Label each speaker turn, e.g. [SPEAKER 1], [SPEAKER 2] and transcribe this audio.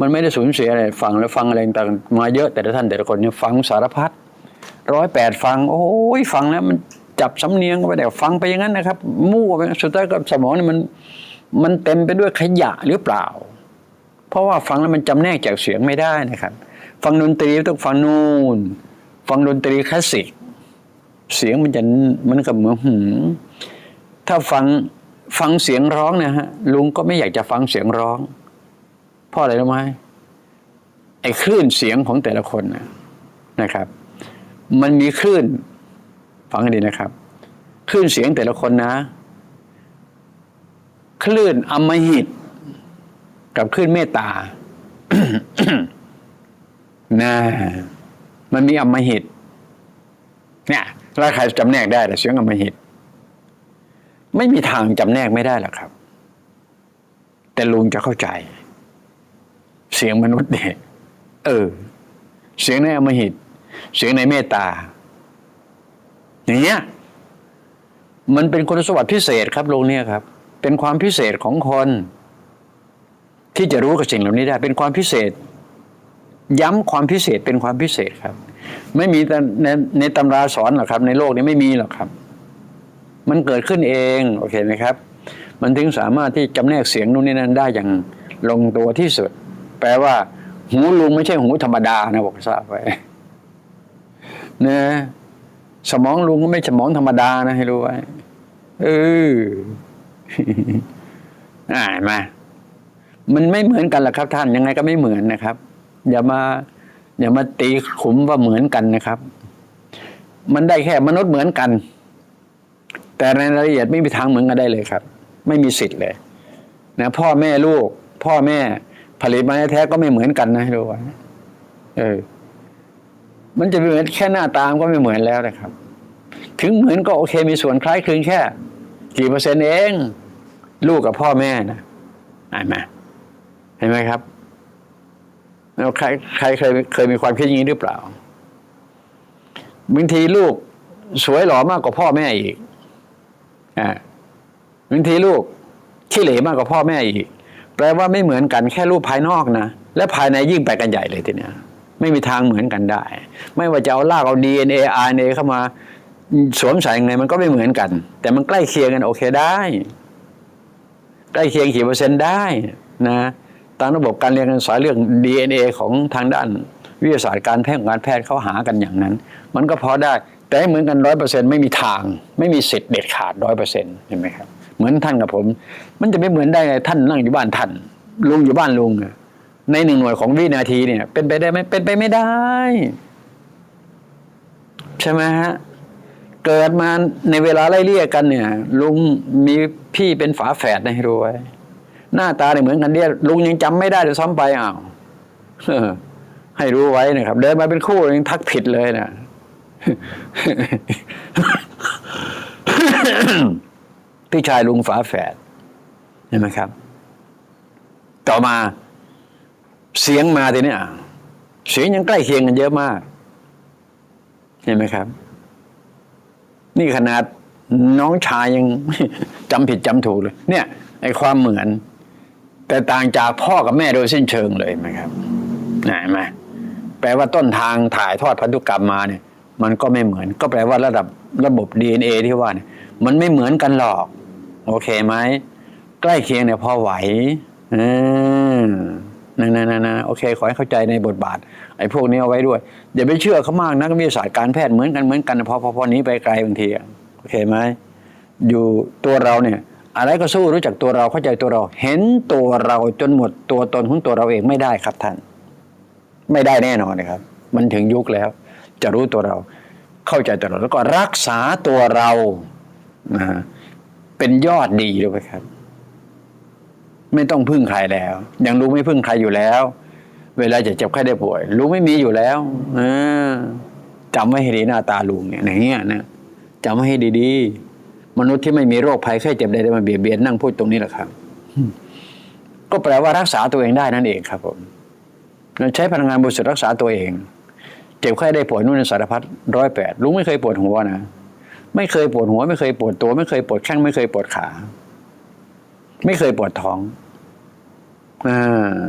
[SPEAKER 1] มันไม่ได้สูญเสียอะไรฟังแล้วฟังอะไรต่างมาเยอะแต่ละท่านแต่ละคนเนี่ยฟังสารพัดร้อยแปดฟัง โอ้ยฟังแล้วมันจับสำเนียงก็ไปแต่ฟังไปอย่างนั้นนะครับมั่วไปสุดท้ายก็สมองเนี่ยมันมันเต็มไปด้วยขยะหรือเปล่า เพราะว่าฟังแล้วมันจำแนกจากเสียงไม่ได้นะครับ ฟังดนตรีต้องฟังนู่นฟังดนตรีคลาสสิกเสียงมันจะมันก็เหมือนหืมถ้าฟังฟังเสียงร้องนะฮะลุงก็ไม่อยากจะฟังเสียงร้อง เพราะอะไรรู้ไหมไอ้คลื่นเสียงของแต่ละคนนะนะครับ มันมีคลื่นฟังให้ดีนะครับ คลื่นเสียงแต่ละคนนะ คลื่นอำมหิต กับคลื่นเมตตานะมันมีอำมหิต เนี่ยแล้วใครจำแนกได้แต่เสียงอำมหิต ไม่มีทางจำแนกไม่ได้หรอกครับ แต่ลุงจะเข้าใจ เสียงมนุษย์เนี่ยเออ เสียงในอมหิต เสียงในเมตตา อย่างเงี้ยมันเป็นคุณสมบัติพิเศษครับลุงเนี่ยครับ เป็นความพิเศษของคน ที่จะรู้กับสิ่งเหล่านี้ได้ เป็นความพิเศษ ย้ำความพิเศษเป็นความพิเศษครับ ไม่มีแต่ในในตำราสอนหรอกครับ ในโลกนี้ไม่มีหรอกครับ มันเกิดขึ้นเองโอเคไหมครับ มันถึงสามารถที่จำแนกเสียงนู่นนี่นั่นได้อย่างลงตัวที่สุด แปลว่า หูลุงไม่ใช่หูธรรมดานะบอกทราบไว้นะสมองลุงก็ไม่สมองธรรมดานะให้รู้ไว้เอออ่ามามันไม่เหมือนกันหรอกครับท่านยังไงก็ไม่เหมือนนะครับ อย่ามา อย่ามาตีขุมว่าเหมือนกันนะครับ มันได้แค่มนุษย์เหมือนกัน แต่ในรายละเอียดไม่มีทางเหมือนกันได้เลยครับ ไม่มีสิทธิ์เลย นะ พ่อแม่ลูก พ่อแม่ ผลิตมาแท้ๆก็ไม่เหมือนกันนะให้รู้ไว้เออ มันจะเหมือนแค่หน้าตามก็ไม่เหมือนแล้วนะครับ ถึงเหมือนก็โอเคมีส่วนคล้ายคลึงแค่ กี่เปอร์เซ็นต์เอง ลูกกับพ่อแม่นะเห็นไหมเห็นไหมครับแล้วใครใครเคยเคยมีความคิดอย่างนี้หรือเปล่าบางทีลูกสวยหล่อมากกว่าพ่อแม่อีกอ่าบางทีลูกขี้เหร่มากกว่าพ่อแม่อีก แปลว่าไม่เหมือนกันแค่รูปภายนอกนะ และภายในยิ่งไปกันใหญ่เลยทีเนี้ยไม่มีทางเหมือนกันได้ ไม่ว่าจะเอาลากเอา DNA RNA เข้ามาสวมใส่ยังไงมันก็ไม่เหมือนกัน แต่มันใกล้เคียงกันโอเคได้ ใกล้เคียงกี่เปอร์เซ็นต์ได้นะตามระบบการเรียนการสอนเรื่อง DNA ของทางด้านวิทยาศาสตร์การแพทย์การแพทย์เขาหากันอย่างนั้น มันก็พอได้ แต่เหมือนกันร้อยเปอร์เซ็นไม่มีทาง ไม่มีสิทธิ์เด็ดขาดร้อยเปอร์เซ็นต์เห็นไหมครับ เหมือนท่านกับผม มันจะไม่เหมือนได้ไงท่านนั่งอยู่บ้านท่านลุงอยู่บ้านลุงในหนึ่งหน่วยของวินาทีเนี่ย เป็นไปได้ไหมเป็นไปไม่ได้ ใช่ไหมฮะเกิดมาในเวลาไล่เลี่ยกันเนี่ย ลุงมีพี่เป็นฝาแฝดนะให้รู้ไว้หน้าตาเนี่ยเหมือนกันเนี่ยลุงยังจำไม่ได้เลยซ้ำไปอ้าวให้รู้ไว้นะครับ เดินมาเป็นคู่ยังทักผิดเลยนะ พี่ชายลุงฝาแฝดเห็นไหมครับ ต่อมาเสียงมาทีเนี้ยเสียงยังใกล้เคียงกันเยอะมาก เห็นไหมครับ นี่ขนาดน้องชายยังจำผิดจำถูกเลย เนี่ยไอ้ความเหมือน แต่ต่างจากพ่อกับแม่โดยสิ้นเชิงเลยไหมครับนะเห็นไหมแปลว่าต้นทางถ่ายทอดพันธุกรรมมาเนี่ย มันก็ไม่เหมือน ก็แปลว่าระดับระบบ DNA ที่ว่าเนี่ย มันไม่เหมือนกันหรอก โอเคไหมใกล้เคียงเนี่ยพอไหวอืมนะนะนะนะโอเค ขอให้เข้าใจในบทบาท ไอ้พวกนี้เอาไว้ด้วยอย่าไปเชื่อเขามากนักวิทยาศาสตร์การแพทย์เหมือนกันเหมือนกันพอพอพอนี้ไปไกลบางทีโอเคไหมอยู่ตัวเราเนี่ย อะไรก็สู้รู้จักตัวเราเข้าใจตัวเรา เห็นตัวเราจนหมดตัวตนของตัวเราเองไม่ได้ครับท่าน ไม่ได้แน่นอนนะครับ มันถึงยุคแล้ว จะรู้ตัวเรา เข้าใจตัวเราแล้วก็รักษาตัวเรานะฮะ เป็นยอดดีด้วยครับ ไม่ต้องพึ่งใครแล้วยังรู้ไม่พึ่งใครอยู่แล้ว เวลาจะเจ็บไข้ได้ป่วยรู้ไม่มีอยู่แล้วอจำไว้ให้ดีหน้าตาลุงเนี่ยอย่างเงี้ยนะจำไว้ให้ดีๆมนุษย์ที่ไม่มีโรคภัยไข้เจ็บใดๆมาเบียดเบียนนั่งพูดตรงนี้แหละครับก็แปลว่ารักษาตัวเองได้นั่นเองครับผมเราใช้พลังงานบริสุทธิ์รักษาตัวเอง เจ็บไข้ได้ป่วยนู่นนสารพัดร้อยแปดลุงไม่เคยปวดหัวนะ ไม่เคยปวดหัว ไม่เคยปวดตัว ไม่เคยปวดแข้งไม่เคยปวดขา ไม่เคยปวดท้องอ่า